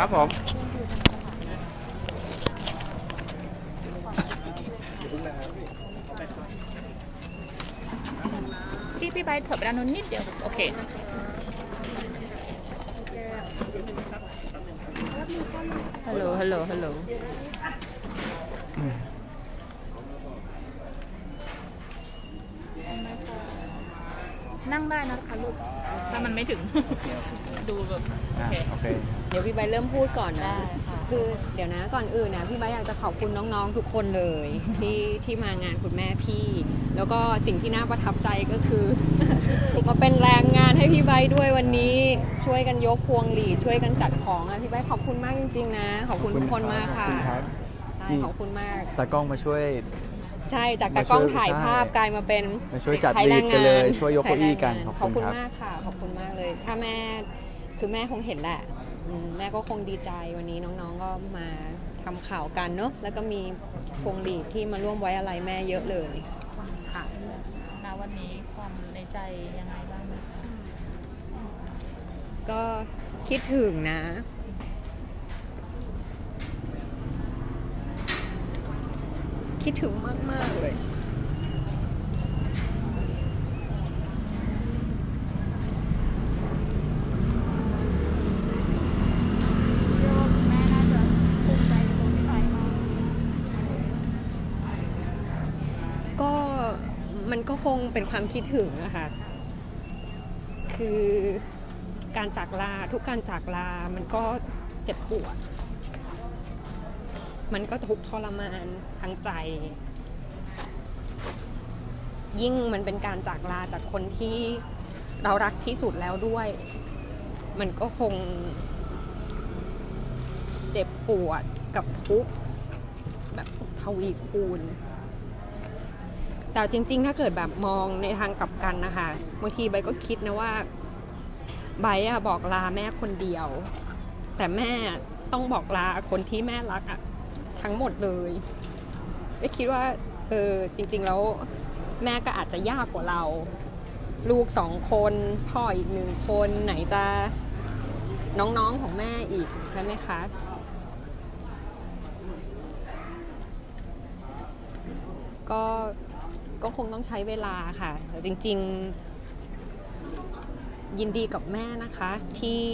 ครับผมพี่พี่ใบเถิบด้านนู้นนิดเดียว โอเคฮัลโหลฮัลโหลฮัลโหลนั่งได้นะคะลูก ถ้ามันไม่ถึง ดูแบบโออะเค โอเคเดี๋ยวพี่ใบร์ทเริ่มพูดก่อนได้นะค่ะ คือเดี๋ยวนะก่อนอื่นนะพี่ใบร์ทอยากจะขอบคุณน้องๆทุกคนเลย ที่ที่มางานคุณแม่พี่ แล้วก็สิ่งที่น่าประทับใจก็คือ มาเป็นแรงงานให้พี่ใบร์ทด้วยวันนี้ ช่วยกันยกพวงหลีดช่วยกันจัดของอะพี่ใบร์ทขอบคุณมากจริงๆนะ ขอบคุณทุกคนมากค่ะขอบคุณครับใช่นี่ขอบคุณมาก ตากล้องมาช่วย ใช่จากตากล้องถ่ายภาพใช่กลายมาเป็นมาช่วยจัดใช้ลีแรดงกันงาเลยนช่วยยกเก้าอี้กันใช้แรงงขอบคุณครับมากค่ะ ขอบคุณมากเลย ถ้าแม่คือแม่คงเห็นแหละอืมแม่ก็คงดีใจวันนี้น้องๆก็มาทำข่าวกันเนอะแล้วก็มีพวงหลีดที่มาร่วมไว้อะไรแม่เยอะเลยค่ะณวันนี้ความในใจยังไงบ้างไหมคะก็คิดถึงนะ คิดถึงมาก ๆ เลยเชื่อว่าคุณแม่น่าจะภูมิใจในตัวพี่ไบมากก็มันก็คงเป็นความคิดถึงอะคะ คือการจากลาทุกการจากลามันก็เจ็บปวด มันก็ทุกทรมานทางใจ ยิ่งมันเป็นการจากลาจากคนที่เรารักที่สุดแล้วด้วย มันก็คง เจ็บปวดกับทุกข์แบบทวีคูณ แต่จริง ๆ ถ้าเกิดแบบมองในทางกลับกันนะคะบางทีใบก็คิดนะว่าใบอะบอกลาแม่คนเดียว แต่แม่ต้องบอกลาคนที่แม่รักอะ ทั้งหมดเลยไม่คิดว่าเออจริง ๆ แล้วแม่ก็อาจจะยากกว่าเรา ลูกสองคนพ่ออีกหนึ่งคนไหนจะน้องๆของแม่อีกใช่ไหมคะก็ก็คงต้องใช้เวลาค่ะแต่จริง ๆ ยินดีกับแม่นะคะที่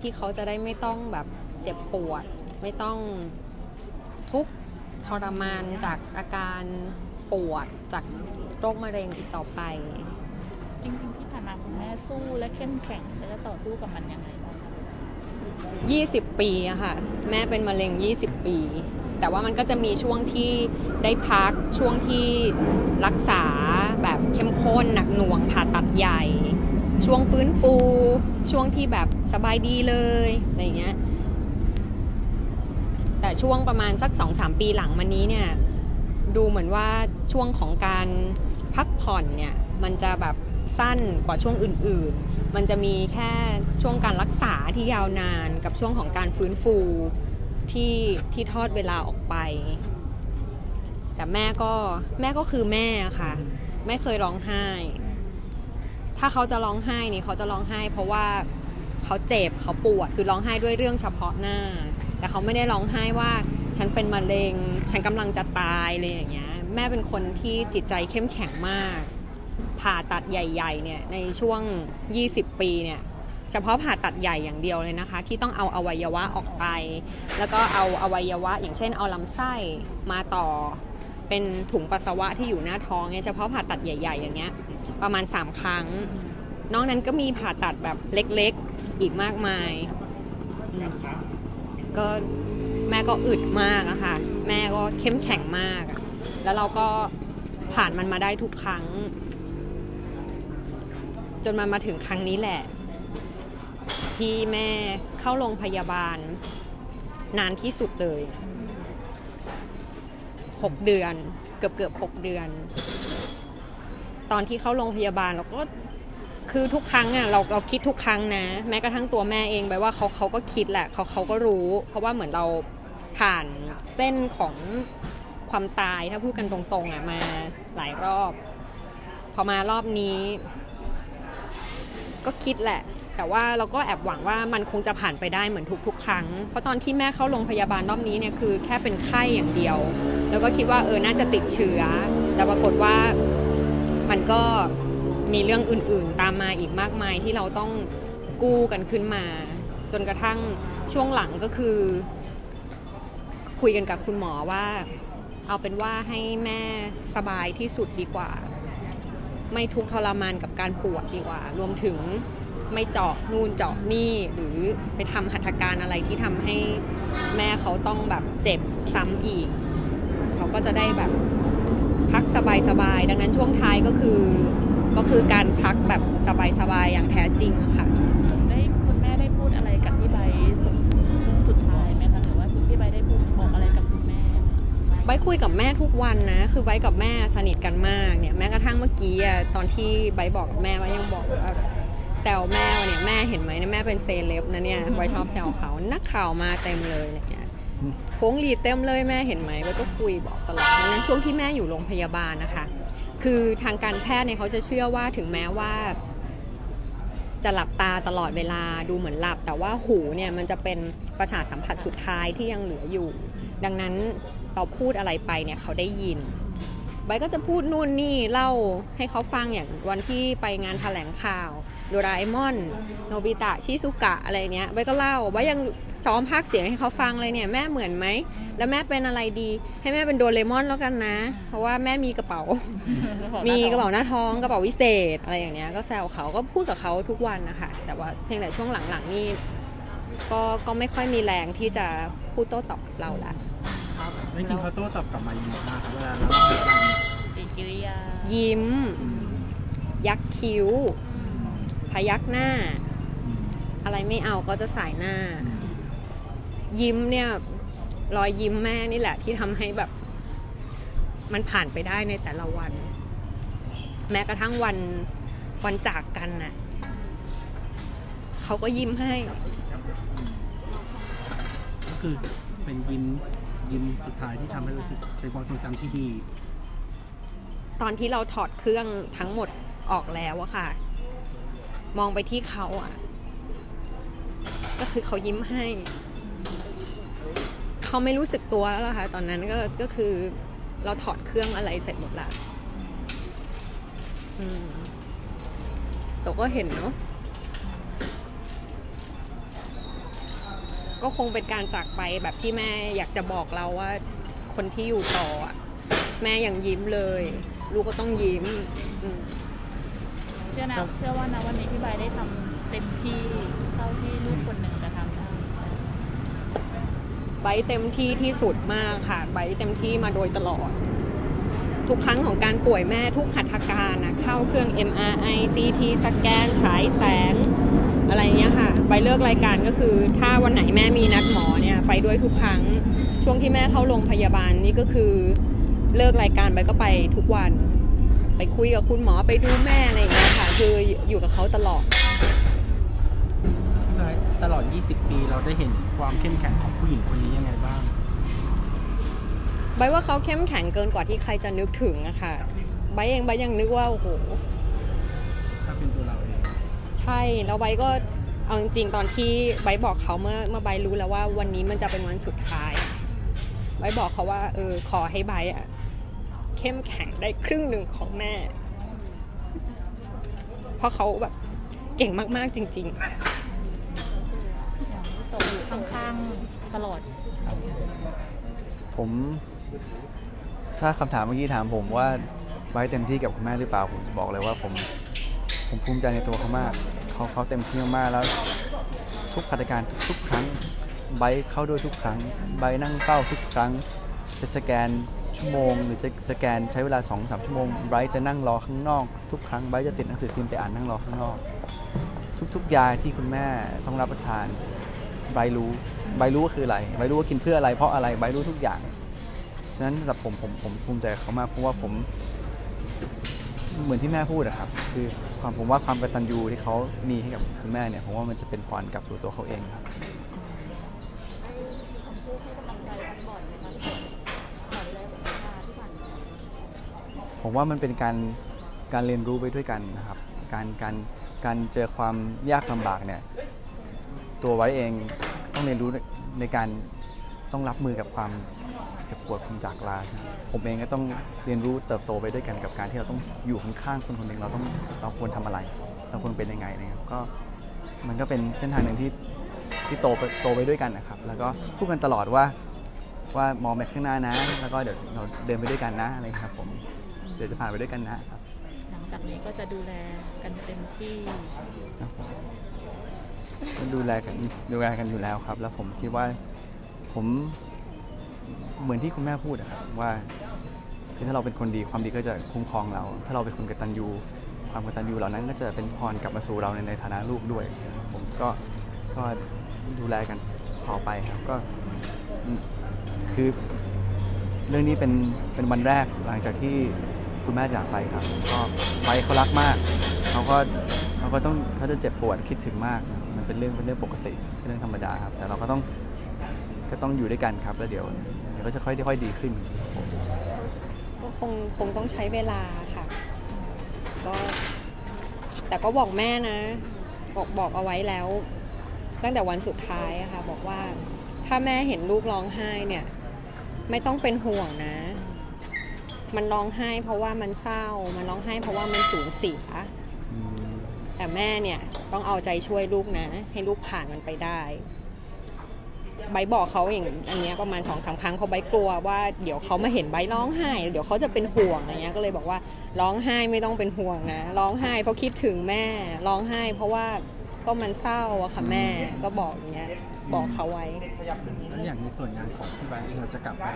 ที่เขาจะได้ไม่ต้องแบบเจ็บปวด ไม่ต้อง ทุกข์ทรมานจากอาการปวดจากโรคมะเร็งอีกต่อไป จริงๆที่ผ่านมาคุณแม่สู้และเข้มแข็งและจะต่อสู้กับมันยังไงบ้างคะ20 ปีอะค่ะ แม่เป็นมะเร็ง 20 ปี แต่ว่ามันก็จะมีช่วงที่ได้พักช่วงที่รักษาแบบเข้มข้นหนักหน่วงผ่าตัดใหญ่ ช่วงฟื้นฟู ช่วงที่แบบสบายดีเลยอะไรเงี้ย ช่วงประมาณสัก 2-3 ปีหลังมานี้เนี่ยดูเหมือนว่าช่วงของการพักผ่อนเนี่ยมันจะแบบสั้นกว่าช่วงอื่นๆ มันจะมีแค่ช่วงการรักษาที่ยาวนานกับช่วงของการฟื้นฟูที่ที่ทอดเวลาออกไป แต่แม่ก็แม่ก็คือแม่ค่ะ ไม่เคยร้องไห้ ถ้าเขาจะร้องไห้นี่เขาจะร้องไห้ เพราะว่าเขาเจ็บเขาปวดคือร้องไห้ด้วยเรื่องเฉพาะหน้า แต่เขาไม่ได้ร้องไห้ว่าฉันเป็นมะเร็ง ฉันกำลังจะตายเลยอย่างเงี้ย แม่เป็นคนที่จิตใจเข้มแข็งมาก ผ่าตัดใหญ่ๆเนี่ยในช่วง 20 ปีเนี่ยเฉพาะผ่าตัดใหญ่อย่างเดียวเลยนะคะ ที่ต้องเอาอวัยวะออกไป แล้วก็เอาอวัยวะ อย่างเช่นเอาลำไส้มาต่อ เป็นถุงปัสสาวะที่อยู่หน้าท้องเนี่ยเฉพาะผ่าตัดใหญ่ ๆ อย่างเงี้ยประมาณ 3 ครั้ง นอกนั้นก็มีผ่าตัดแบบเล็กๆอีกมากมายอืม ก็แม่ก็อึดมากอะค่ะ แม่ก็เข้มแข็งมาก แล้วเราก็ผ่านมันมาได้ทุกครั้ง จนมันมาถึงครั้งนี้แหละ ที่แม่เข้าโรงพยาบาล นานที่สุดเลย 6 เดือน เกือบเกือบหกเดือน ตอนที่เข้าโรงพยาบาลเราก็ คือทุกครั้งอะเราเราคิดทุกครั้งนะ แม้กระทั่งตัวแม่เองไปว่าเขาเขาก็คิดแหละเขาเขาก็รู้ เพราะว่าเหมือนเราผ่านเส้นของความตายถ้าพูดกันตรงๆอะมาหลายรอบ พอมารอบนี้ ก็คิดแหละ แต่ว่าเราก็แอบหวังว่ามันคงจะผ่านไปได้เหมือนทุกๆครั้ง เพราะตอนที่แม่เข้าโรงพยาบาลรอบนี้เนี่ยคือแค่เป็นไข้อย่างเดียว แล้วก็คิดว่าเออน่าจะติดเชื้อ แต่ปรากฏว่ามันก็ มีเรื่องอื่นๆ ตามมาอีกมากมายที่เราต้องกู้กันขึ้นมา จนกระทั่งช่วงหลังก็คือ คุยกันกับคุณหมอว่า เอาเป็นว่าให้แม่สบายที่สุดดีกว่า ไม่ทุกข์ทรมานกับการปวดดีกว่า รวมถึงไม่เจาะนู่นเจาะนี่หรือไปทำหัตถการอะไรที่ทำให้แม่เขาต้องแบบเจ็บซ้ำอีก เขาก็จะได้แบบพักสบายๆ ดังนั้นช่วงท้ายก็คือ ก็คือการพักแบบสบายๆ อย่างแท้จริงอะค่ะ ได้คุณแม่ได้พูดอะไรกับพี่ใบสุดสุดท้ายไหมคะหรือว่าคุณพี่ใบได้พูดบอกอะไรกับคุณแม่ไบร์ทคุยกับแม่ทุกวันนะ คือไบร์ทกับแม่สนิทกันมากเนี่ยแม้กระทั่งเมื่อกี้อะตอนที่ไบร์ทบอกกับแม่ว่ายังบอกว่าแซวแม่ว่าเนี่ยแม่เห็นไหมเนี่ยแม่เป็นเซเลบนะเนี่ยไบร์ทชอบแซวเขานักข่าวมาเต็มเลยอะไรเนี่ยพวงหลีดเต็มเลยแม่เห็นไหมไบร์ทก็คุยบอกตลอดดังนั้นช่วงที่แม่อยู่โรงพยาบาลนะคะ คือทางการแพทย์เนี่ยเขาจะเชื่อว่าถึงแม้ว่า จะหลับตาตลอดเวลาดูเหมือนหลับ แต่ว่าหูเนี่ยมันจะเป็นประสาทสัมผัสสุดท้ายที่ยังเหลืออยู่ ดังนั้นเราพูดอะไรไปเนี่ยเขาได้ยินใบก็จะพูดนู่นนี่เล่าให้เขาฟังอย่างวันที่ไปงานแถลงข่าวโดราเอมอน โนบิตะชิซุกะอะไรเนี้ยใบก็เล่าใบยัง ซ้อมภาคเสียงให้เขาฟังเลยเนี่ยแม่เหมือนไหม แล้วแม่เป็นอะไรดี ให้แม่เป็นโดเรมอนแล้วกันนะ เพราะว่าแม่มีกระเป๋า มีกระเป๋าหน้าท้องกระเป๋าวิเศษ อะไรอย่างเนี้ยก็แซวเขาก็พูดกับเขาทุกวันนะคะแต่ว่าเพียงแต่ช่วงหลังๆนี่ก็ก็ไม่ค่อยมีแรงที่จะพูดโต้ตอบกับเราละจริงๆเขาโต้ตอบกลับมาเยอะมากครับเวลาเราเล่าให้ฟังปฏิกิริยายิ้ม ยักคิ้ว พยักหน้าอืมอะไรไม่เอาก็จะสายหน้า ยิ้มเนี่ยรอยยิ้มแม่นี่แหละ ที่ทำให้แบบ มันผ่านไปได้ในแต่ละวัน แม้กระทั่งวันวันจากกันน่ะเขาก็ยิ้มให้ ก็คือเป็นยิ้มยิ้มสุดท้ายที่ทำให้รู้สึกเป็นความทรงจำที่ดี ตอนที่เราถอดเครื่องทั้งหมดออกแล้วอะค่ะ มองไปที่เขาอะก็คือเขายิ้มให้ เขาไม่รู้สึกตัวแล้วล่ะค่ะตอนนั้นก็ก็คือเราถอดเครื่องอะไรเสร็จหมดละอืมแต่ก็เห็นเนาะก็คงเป็นการจากไปแบบที่แม่อยากจะบอกเราว่าคนที่อยู่ต่ออะแม่ยังยิ้มเลย ลูกก็ต้องยิ้มอืมเชื่อนะเชื่อว่านะวันนี้พี่ใบได้ทำเต็มที่เท่าที่ลูกคนหนึ่งจะทำได้ บร์ทเต็มที่ที่สุดมากค่ะไบร์ทเต็มที่มาโดยตลอด ทุกครั้งของการป่วยแม่ทุกหัตถการนะเข้าเครื่อง MRI CT สแกนฉายแสงอะไรเงี้ยค่ะใบเลิกรายการก็คือ ถ้าวันไหนแม่มีนัดหมอเนี่ยไปด้วยทุกครั้ง ช่วงที่แม่เข้าโรงพยาบาลนี่ก็คือเลิกรายการไปก็ไปทุกวัน ไปคุยกับคุณหมอไปดูแม่อะไรอย่างเงี้ยค่ะ คืออยู่กับเขาตลอด 20 ปี เราได้เห็นความเข้มแข็งของผู้หญิงคนนี้ยังไงบ้างใบว่าเขาเข้มแข็งเกินกว่าที่ใครจะนึกถึงอะค่ะใบเองใบยังนึกว่าโอ้โหถ้าเป็นตัวเราเองใช่แล้วใบก็เอาจริงๆตอนที่ใบบอกเขาเมื่อเมื่อใบรู้แล้วว่าวันนี้มันจะเป็นวันสุดท้ายใบบอกเขาว่าเออขอให้ใบอะเข้มแข็งได้ครึ่งหนึ่งของแม่ เพราะเขาแบบเก่งมากๆจริงๆตกอยู่ ข้างตลอด ผมถ้าคำถามเมื่อกี้ถามผมว่าไว้เต็มที่กับคุณแม่หรือเปล่า ผมจะบอกเลยว่าผมผมภูมิใจในตัวเขามากเขาเขาเต็มที่มากๆแล้ว ทุกพัฒการทุกครั้งไบร์ทเข้าด้วยทุกครั้งไบร์ทนั่งเฝ้าทุกครั้ง จะสแกนชั่วโมง หรือจะสแกนใช้เวลา2อสชั่วโมงไบร์ทจะนั่งรอข้างนอก ทุกครั้งไบร์ทจะติดหนังสือพิมพ์ไปอ่านนั่งรอข้างนอก ทุกๆยาที่คุณแม่ต้องรับประทาน ไบร์ทรู้ไบร์ทรู้ว่าคืออะไรไบร์ทรู้ว่ากินเพื่ออะไรเพราะอะไรไบร์ทรู้ทุกอย่างฉะนั้นสำหรับผมผมผมภูมิใจกับเขามากเพราะว่าผมเหมือนที่แม่พูดอะครับ คือความผมว่าความกตัญญูที่เขามีให้กับคุณแม่เนี่ยผมว่ามันจะเป็นพรกลับสู่ตัวเขาเองครับผมว่ามันเป็นการการเรียนรู้ไปด้วยกันนะครับ การการการเจอความยากลำบากเนี่ย ตัวไว้เองต้องเรียนรู้ในการต้องรับมือกับความเจ็บปวดความจากลาผมเองก็ต้องเรียนรู้เติบโตไปด้วยกันกับการที่เราต้องอยู่ข้างๆคนคนหนึ่งเราต้องเราควรทำอะไร เราควรเป็นยังไงนะครับก็มันก็เป็นเส้นทางหนึ่งที่ที่โตไปโตไปด้วยกันนะครับ แล้วก็พูดกันตลอดว่าว่ามองไปข้างหน้านะ แล้วก็เดี๋ยวเราเดินไปด้วยกันนะอะไรครับผมเดี๋ยวจะผ่านไปด้วยกันนะครับ หลังจากนี้ก็จะดูแลกันเต็มที่ครับ ดูแลกันดูแลกันอยู่แล้วครับ แล้วผมคิดว่าผมเหมือนที่คุณแม่พูดอะครับว่าคือถ้าเราเป็นคนดีความดีก็จะคุ้มครองเรา ถ้าเราเป็นคนกตัญญูความกตัญญูเหล่านั้นก็จะเป็นพรกลับมาสู่เราในในฐานะลูกด้วย ผมก็ก็ดูแลกันต่อไปครับก็คือเรื่องนี้เป็นเป็นวันแรกหลังจากที่คุณแม่จากไปครับ ก็ไปเขารักมากเขาก็เขาก็ต้องเขาจะเจ็บปวดคิดถึงมาก มันเป็นเรื่องเป็นเรื่องปกติเป็นเรื่องธรรมดาครับ แต่เราก็ต้องก็ต้องอยู่ด้วยกันครับแล้วเดี๋ยวเดี๋ยวก็จะค่อยค่อยดีขึ้น ก็คงคงต้องใช้เวลาค่ะ ก็แต่ก็บอกแม่นะ บอกบอกเอาไว้แล้ว ตั้งแต่วันสุดท้ายอะค่ะ บอกว่าถ้าแม่เห็นลูกร้องไห้เนี่ย ไม่ต้องเป็นห่วงนะ มันร้องไห้เพราะว่ามันเศร้า มันร้องไห้เพราะว่ามันสูญเสีย แต่แม่เนี่ยต้องเอาใจช่วยลูกนะ ให้ลูกผ่านมันไปได้ไบร์ทบอกเขาอย่างอันเนี้ยประมาณสองสามครั้งเพราะไบร์ทกลัวว่าเดี๋ยวเขามาเห็นไบร์ทร้องไห้ เดี๋ยวเขาจะเป็นห่วงอะไรเงี้ยก็เลยบอกว่าร้องไห้ไม่ต้องเป็นห่วงนะ ร้องไห้เพราะคิดถึงแม่ ร้องไห้ เพราะว่าก็มันเศร้าอะค่ะแม่ก็บอกอย่างเงี้ยบอกเขาไว้แล้วอย่างในส่วนงานของพี่บานเองเราจะกลับไป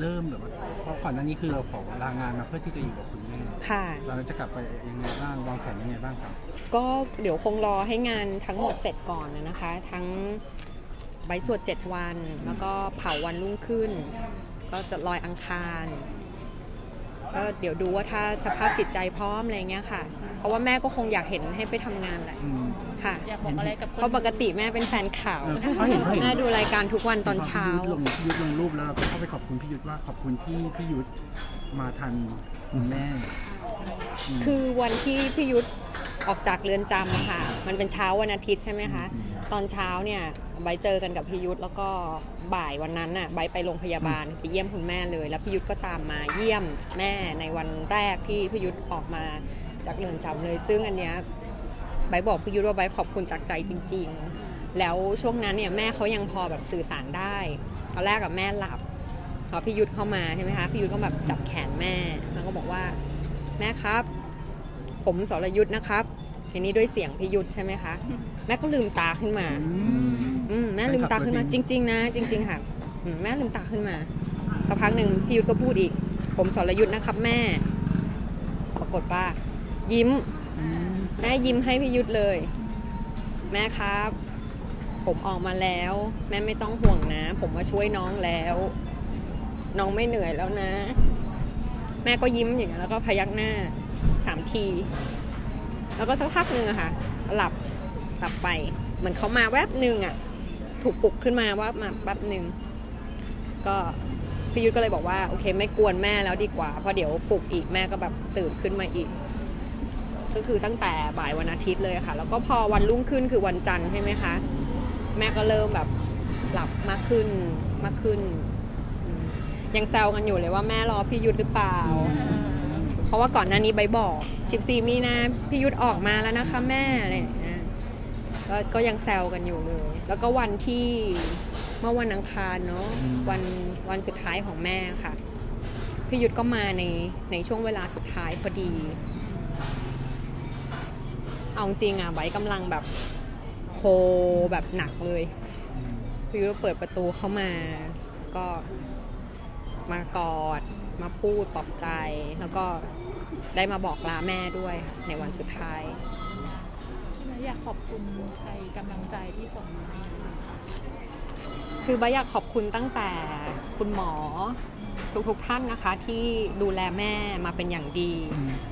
เริ่มแบบว่าเพราะก่อนหน้านี้คือเราขอลางานมาเพื่อที่จะอยู่กับคุณแม่ค่ะเราจะกลับไปยังไงบ้างวางแผนยังไง บ้างครับก็เดี๋ยวคงรอให้งานทั้งหมดเสร็จก่อนนะนะคะ ทั้งใบสวด 7 วัน แล้วก็เผาวันรุ่งขึ้น ก็จะลอยอังคารก็เดี๋ยวดูว่าถ้าสภาพจิตใจพร้อมอะไรเงี้ยค่ะ เพราะว่าแม่ก็คงอยากเห็นให้ไปทำงานแหละอืมค่ะ อยากบอกอะไรกับคนเพราะปกติแม่เป็นแฟนข่าวเออเขาเห็นเขาเห็นแม่ดูรายการทุกวันตอนเช้าพี่ยุทธลงพี่ยุทธลงรูปแล้วเราก็เข้าไปขอบคุณพี่ยุทธว่าขอบคุณที่พี่ยุทธมาทันคุณ แม่มคือวันที่พี่ยุทธออกจากเรือนจำอะค่ะ มันเป็นเช้าวันอาทิตย์ใช่ไหมคะ ตอนเช้าเนี่ยใบร์ทเจอกันกับพี่ยุทธแล้วก็บ่ายวันนั้นน่ะใบร์ทไปโรงพยาบาลไปเยี่ยมคุณแม่เลย แล้วพี่ยุทธก็ตามมาเยี่ยมแม่ในวันแรกที่พี่ยุทธออกมาจากเรือนจำเลย ซึ่งอันเนี้ยใบร์ทบอกพี่ยุทธว่าใบร์ทขอบคุณจากใจจริง ๆ แล้วช่วงนั้นเนี่ยแม่เขายังพอแบบสื่อสารได้ตอนแรกกับแม่หลับ พอพี่ยุทธเข้ามาใช่ไหมคะพี่ยุทธก็แบบจับแขนแม่ แล้วก็บอกว่าแม่ครับ ผมสรยุทธนะครับทีนี้ด้วยเสียงพี่ยุทธใช่ไหมคะแม่ก็ลืมตาขึ้นมาอืมแม่ลืมตาขึ้นมาจริง ๆ นะ จริง ๆ ค่ะอืมแม่ลืมตาขึ้นมาสักพักหนึ่งพี่ยุทธก็พูดอีก ผมสรยุทธนะครับ แม่ ปรากฏว่า ยิ้มแม่ยิ้มให้พี่ยุทธเลย แม่ครับ ผมออกมาแล้ว แม่ไม่ต้องห่วงนะ ผมมาช่วยน้องแล้ว น้องไม่เหนื่อยแล้วนะ แม่ก็ยิ้มอย่างนี้นแล้วก็พยักหน้าสามที แล้วก็สักพักหนึ่งอะค่ะ หลับหลับไป เหมือนเขามาแวบหนึ่งอะถูกปลุกขึ้นมาว่ามาแป๊บหนึ่งก็พี่ยุทธก็เลยบอกว่าโอเค ไม่กวนแม่แล้วดีกว่าเพราะเดี๋ยวปลุกอีกแม่ก็แบบตื่นขึ้นมาอีก ก็คือตั้งแต่บ่ายวันอาทิตย์เลยค่ะ แล้วก็พอวันรุ่งขึ้นคือวันจันทร์ใช่ไหมคะ แม่ก็เริ่มแบบหลับมากขึ้นมากขึ้น ยังแซวกันอยู่เลยว่าแม่รอพี่ยุทธหรือเปล่า เพราะว่าก่อนหน้านี้ใบบอก14มีนาพี่ยุทธออกมาแล้วนะคะแม่อะไรอย่างเงี้ยก็ก็ยังแซวกันอยู่เลย แล้วก็วันที่เมื่อวันอังคารเนาะอืมวันวันสุดท้ายของแม่ค่ะพี่ยุทธก็มาในในช่วงเวลาสุดท้ายพอดีเอาจริงอะไว้กำลังแบบโฮแบบหนักเลยพี่ยุทธเปิดประตูเข้ามาก็ มากอด มาพูดปลอบใจ แล้วก็ได้มาบอกลาแม่ด้วยในวันสุดท้าย อยากขอบคุณใครกำลังใจที่ส่งมาให้คือบ้าอยากขอบคุณตั้งแต่คุณหมอทุกๆท่านนะคะที่ดูแลแม่มาเป็นอย่างดี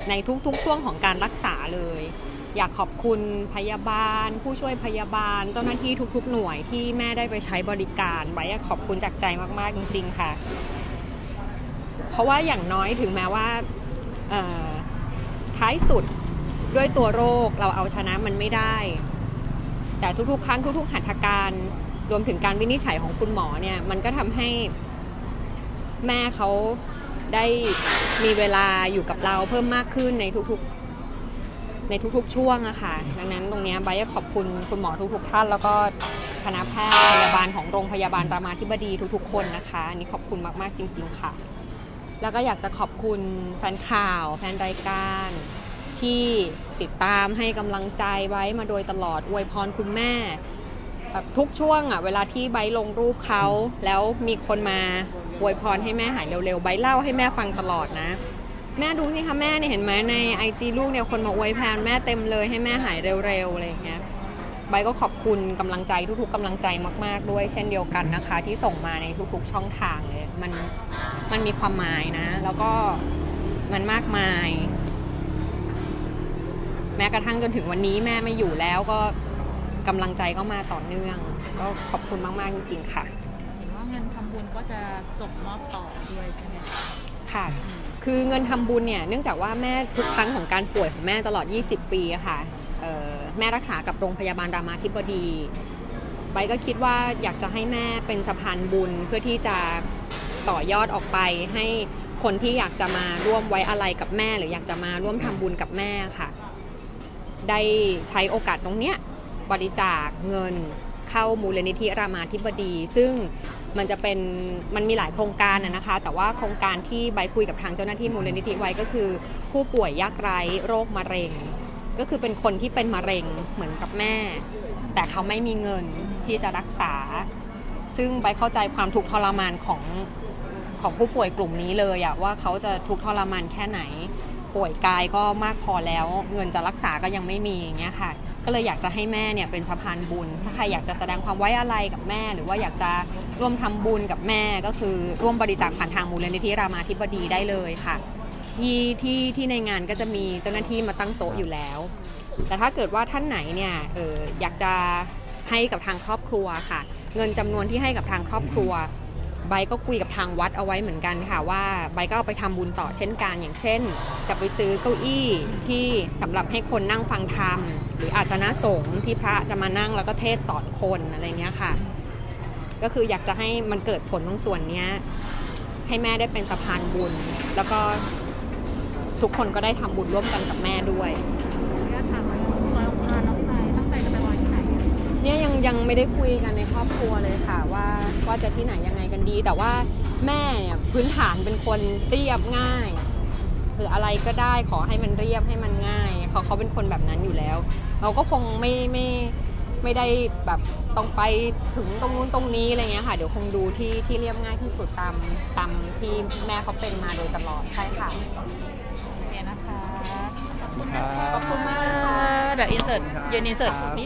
ในทุกๆช่วงของการรักษาเลย อยากขอบคุณพยาบาล ผู้ช่วยพยาบาล เจ้าหน้าที่ทุกๆ หน่วยที่แม่ได้ไปใช้บริการไว้อยากขอบคุณจากใจมากๆจริง ๆ ค่ะ เพราะว่าอย่างน้อยถึงแม้ว่าท้ายสุดด้วยตัวโรคเราเอาชนะมันไม่ได้ แต่ทุกๆ ครั้งทุกๆหัตถการรวมถึงการวินิจฉัยของคุณหมอเนี่ยมันก็ทำให้แม่เขาได้มีเวลาอยู่กับเราเพิ่มมากขึ้นในทุกๆในทุกๆช่วงอะค่ะ ดังนั้นตรงนี้ยไบร์ทก็ขอบคุณคุณหมอทุกๆท่าน แล้วก็คณะแพทย์พยาบาลของโรงพยาบาลรามาธิบดีทุกๆคนนะคะอันนี้ขอบคุณมากๆจริง ๆ ค่ะ แล้วก็อยากจะขอบคุณแฟนข่าว แฟนรายการ ที่ติดตามให้กำลังใจไว้มาโดยตลอดอวยพรคุณแม่แบบทุกช่วงอะเวลาที่ไบลงรูปเขาแล้วมีคนมาอวยพรให้แม่หายเร็วๆไบเล่าให้แม่ฟังตลอดนะ แม่ดูสิคะแม่เนี่ยเห็นไหมในไอจีลูกเนี่ยคนมาอวยพรแม่เต็มเลยให้แม่หายเร็วๆอะไรอย่างเงี้ยไบก็ขอบคุณกำลังใจทุกๆกำลังใจมากๆด้วย เช่นเดียวกันนะคะ ที่ส่งมาในทุกๆช่องทางเลย มันมันมีความหมายนะ แล้วก็มันมากมาย แม้กระทั่งจนถึงวันนี้แม่ไม่อยู่แล้วก็กำลังใจก็มาต่อเนื่อง ก็ขอบคุณมาก ๆ จริง ๆ ค่ะ เห็นว่าเงินทำบุญก็จะส่งมอบต่อด้วยใช่ไหมคะค่ะ คือเงินทำบุญเนี่ยเนื่องจากว่าแม่ทุกครั้งของการป่วยของแม่ตลอด 20 ปีอะค่ะเอ่อแม่รักษากับโรงพยาบาลรามาธิบดี ใบก็คิดว่าอยากจะให้แม่เป็นสะพานบุญเพื่อที่จะ ต่อยอดออกไปให้คนที่อยากจะมาร่วมไว้อะไรกับแม่ หรืออยากจะมาร่วมทำบุญกับแม่ค่ะ ได้ใช้โอกาสตรงเนี้ยบริจาคเงินเข้ามูลนิธิรามาธิบดี ซึ่งมันจะเป็นมันมีหลายโครงการนะคะ แต่ว่าโครงการที่ใบคุยกับทางเจ้าหน้าที่มูลนิธิไว้ก็คือ ผู้ป่วยยากไร้โรคมะเร็ง ก็คือเป็นคนที่เป็นมะเร็งเหมือนกับแม่ แต่เขาไม่มีเงินที่จะรักษา ซึ่งใบเข้าใจความทุกข์ทรมานของ ของผู้ป่วยกลุ่มนี้เลยอะว่าเขาจะทุกข์ทรมานแค่ไหน ป่วยกายก็มากพอแล้ว เงินจะรักษาก็ยังไม่มีอย่างเงี้ยค่ะ ก็เลยอยากจะให้แม่เนี่ยเป็นสะพานบุญ ถ้าใครอยากจะแสดงความไว้อะไรกับแม่ หรือว่าอยากจะร่วมทำบุญกับแม่ก็คือร่วมบริจาคผ่านทางมูลนิธิรามาธิบดีได้เลยค่ะ ที่ที่ที่ในงานก็จะมีเจ้าหน้าที่มาตั้งโต๊ะอยู่แล้ว แต่ถ้าเกิดว่าท่านไหนเนี่ยเอออยากจะให้กับทางครอบครัวค่ะ เงินจำนวนที่ให้กับทางครอบครัว ใบก็คุยกับทางวัดเอาไว้เหมือนกันค่ะว่าใบก็เอาไปทำบุญต่อเช่นกัน อย่างเช่น จะไปซื้อเก้าอี้ที่สำหรับให้คนนั่งฟังธรรมหรืออาสนะสงฆ์ที่พระจะมานั่งแล้วก็เทศสอนคนอะไรเงี้ยค่ะ ก็คืออยากจะให้มันเกิดผลตรงส่วนเนี้ยให้แม่ได้เป็นสะพานบุญ แล้วก็ทุกคนก็ได้ทำบุญร่วมกันกับแม่ด้วย ยยังยังไม่ได้คุยกันในครอบครัวเลยค่ะ ว่าว่าจะที่ไหนยังไงกันดี แต่ว่าแม่เนี่ยพื้นฐานเป็นคนเรียบง่ายคืออะไรก็ได้ขอให้มันเรียบให้มันง่ายเขาเขาเป็นคนแบบนั้นอยู่แล้ว เราก็คงไม่ไม่ไม่ได้แบบต้องไปถึงตรงนู้นตรงนี้อะไรเงี้ยค่ะ เดี๋ยวคงดูที่ที่เรียบง่ายที่สุดตามตามที่แม่เขาเป็นมาโดยตลอดใช่ค่ะโอเคนะคะครับขอบคุณมากเลยค่ะเดี๋ยวอินเสิร์ตยืนอินเสิร์ต